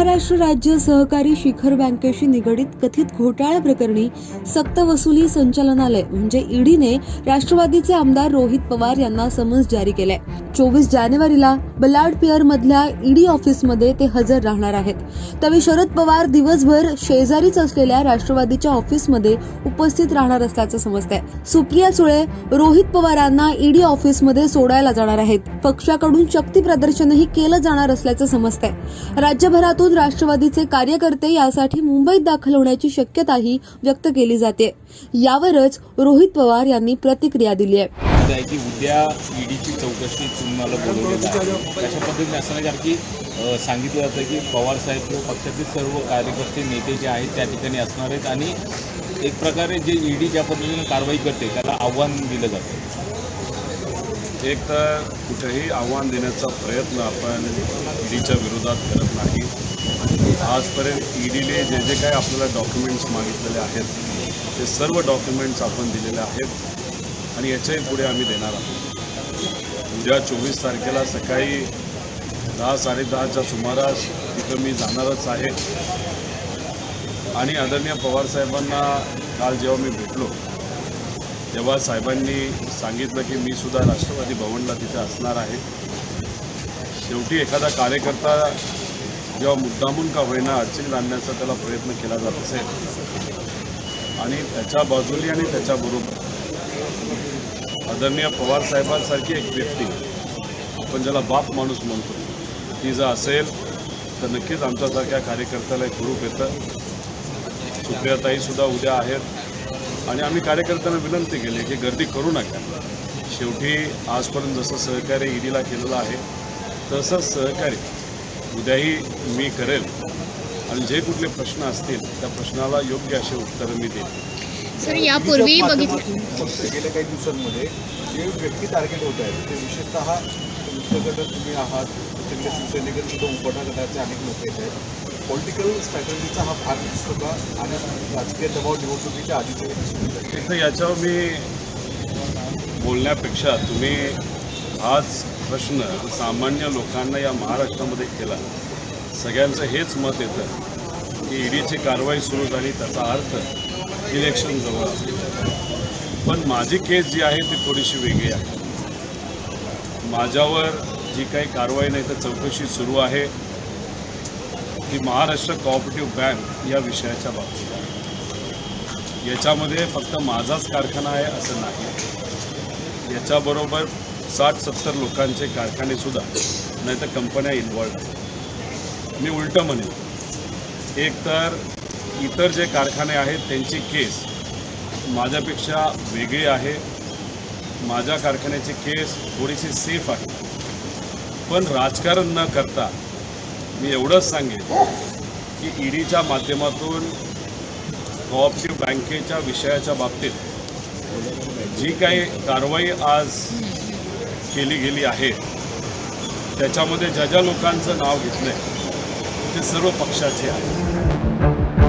महाराष्ट्र राज्य सहकारी शिखर बँकेशी निगडीत कथित घोटाळा प्रकरणी सक्तवसुली संचालनालय म्हणजे ईडीने राष्ट्रवादीचे आमदार रोहित पवार यांना समन्स जारी केलाय. चोवीस जानेवारीला बलाड पिअर मधल्या ईडी ऑफिसमध्ये ते हजर राहणार आहेत. त्यावेळी शरद पवार दिवसभर शेजारीच असलेल्या राष्ट्रवादीच्या ऑफिसमध्ये उपस्थित राहणार असल्याचं समजतंय. सुप्रिया सुळे रोहित पवारांना ईडी ऑफिसमध्ये सोडायला जाणार आहेत. पक्षाकडून शक्ती प्रदर्शनही केलं जाणार असल्याचं समजतंय. राज्यभरातून राष्ट्रवादीचे कार्यकर्ते यासाठी मुंबईत दाखल होण्याची शक्यताही व्यक्त केली जाते. यावरच रोहित पवार यांनी प्रतिक्रिया दिली आहे. की उद्या ईडीची चौकशी तुम्हाला बोलवली अशा पद्धतीने असणार सांगितलं जातं की पवारसाहेब किंवा पक्षाचे सर्व कार्यकर्ते नेते जे आहेत त्या ठिकाणी असणार आहेत आणि एक प्रकारे जे ईडी ज्या पद्धतीने कारवाई करते त्याला आव्हान दिलं जातं. एक तर कुठेही आव्हान देण्याचा प्रयत्न आपण ईडीच्या विरोधात करत नाही. आजपर्यंत ईडीने जे जे काही आपल्याला डॉक्युमेंट्स मागितलेले आहेत ते सर्व डॉक्युमेंट्स आपण दिलेले आहेत आणि याच्याही पुढे आम्ही देणार आहोत. उद्या चोवीस तारखेला सकाळी दहा साडेदहाच्या सुमारास तिथं मी जाणारच आहे. आणि आदरणीय पवारसाहेबांना काल जेव्हा मी भेटलो तेव्हा साहेबांनी सांगितलं की मी सुद्धा राष्ट्रवादी भवनला तिथे असणार आहे. शेवटी एखादा कार्यकर्ता जेव्हा मुद्दामून का होईना अडचणीत आणण्याचा त्याला प्रयत्न केला जात असेल आणि त्याच्या बाजूनी आणि त्याच्याबरोबर आदरणीय पवारसाहेबांसारखी एक व्यक्ती आपण ज्याला बाप माणूस म्हणतो ती जर असेल तर नक्कीच आमच्यासारख्या कार्यकर्त्याला एक ग्रुप येतं. सुप्रियाताईसुद्धा उद्या आहेत. आणि आम्ही कार्यकर्त्यांना विनंती केली की गर्दी करू नका. शेवटी आजपर्यंत जसं सहकार्य ईडीला केलेलं आहे तसंच सहकार्य उद्याही मी करेल. आणि जे कुठले प्रश्न असतील त्या प्रश्नाला योग्य असे उत्तरं मी देईन. सर यापूर्वी बघितलं फक्त गेल्या काही दिवसांमध्ये जे व्यक्ती टार्गेट होत आहेत ते विशेषतः गटात तुम्ही आहात तिकडे शिवसैनिक सुद्धा उपोटा गटाचे अनेक लोक येत आहेत. पॉलिटिकल स्ट्रॅटर्जीचा हा भाग दिसतो का? आणि राजकीय दबाव निवडणुकीच्या आधीचे दिसून याच्यावर मी बोलण्यापेक्षा तुम्ही हाच प्रश्न सामान्य लोकांना या महाराष्ट्रामध्ये केला. सगळ्यांचं हेच मत येतं की ईडीची कारवाई सुरू झाली त्याचा अर्थ इलेक्शन जवळ पण माझी केस जी आहे ती थोडीशी वेगळी आहे. माझ्यावर जी काही कारवाई नाही तर चौकशी सुरू आहे. ती महाराष्ट्र कॉपरेटिव्ह बँक या विषयाच्या बाबतीत आहे. याच्यामध्ये फक्त माझाच कारखाना आहे असं नाही. याच्याबरोबर साठ सत्तर लोकांचे कारखानेसुद्धा नाही तर कंपन्या इन्वॉल्ड आहेत. मी उलटं म्हणेन एक तर इतर जे कारखाने आहेत त्यांची केस माझ्यापेक्षा वेगळी आहे. माझ्या कारखान्याची केस थोडीशी सेफ आहे. पण राजकारण न करता मी एवढंच सांगेन की ईडीच्या माध्यमातून कोऑपरेटिव्ह बँकेच्या विषयाच्या बाबतीत जी काही कारवाई आज केली गेली आहे त्याच्यामध्ये ज्या ज्या लोकांचं नाव घेतलं आहे ते सर्व पक्षाचे आहे